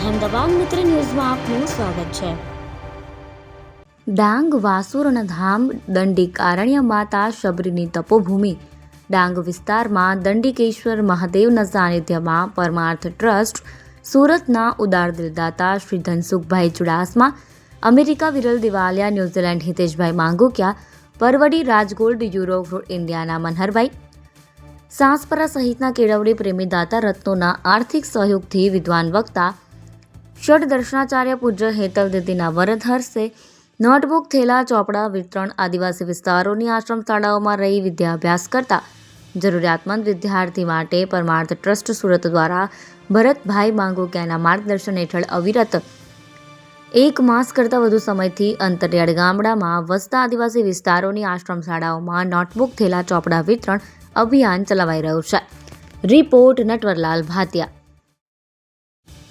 અહેમદાબાદ મિત્ર ન્યૂઝમાં આપનું સ્વાગત છે. ડાંગ વાસુરના ધામ દંડી કારણ્ય માતા શબરીની તપોભૂમિ. ડાંગ વિસ્તારમાં દંડિકેશ્વર મહાદેવના સાનિધ્યમાં પરમાર્થ ટ્રસ્ટ, સુરતના ઉદાર દિલદાતા Shri Dhansukhbhai Chudasama, America Viral Diwaliya, New Zealand Hiteshbhai Mangukiya, Parvadi Rajgold, Europe ઇન્ડિયાના મનહરભાઈ. સાંસપરા સહિતના કેળવણી પ્રેમી દાતા રત્નોના આર્થિક સહયોગથી વિદ્વાન વક્તા ષડ દર્શનાચાર્ય પૂજ્ય હેતલ દીદીના વરદ હર્ષે નોટબુક, થેલા, ચોપડા, વિતરણ આદિવાસી વિસ્તારોની આશ્રમ શાળાઓમાં રહી વિદ્યાભ્યાસ કરતા જરૂરિયાતમંદ વિદ્યાર્થી માટે પરમાર્થ ટ્રસ્ટ સુરત દ્વારા ભરતભાઈ માંગોકિયાના માર્ગદર્શન હેઠળ અવિરત એક માસ કરતાં વધુ સમયથી અંતરિયાળ ગામડામાં વસતા આદિવાસી વિસ્તારોની આશ્રમ શાળાઓમાં નોટબુક, થેલા, ચોપડા, વિતરણ અભિયાન ચલાવાઈ રહ્યું છે. રિપોર્ટ નટવરલાલ ભાતિયા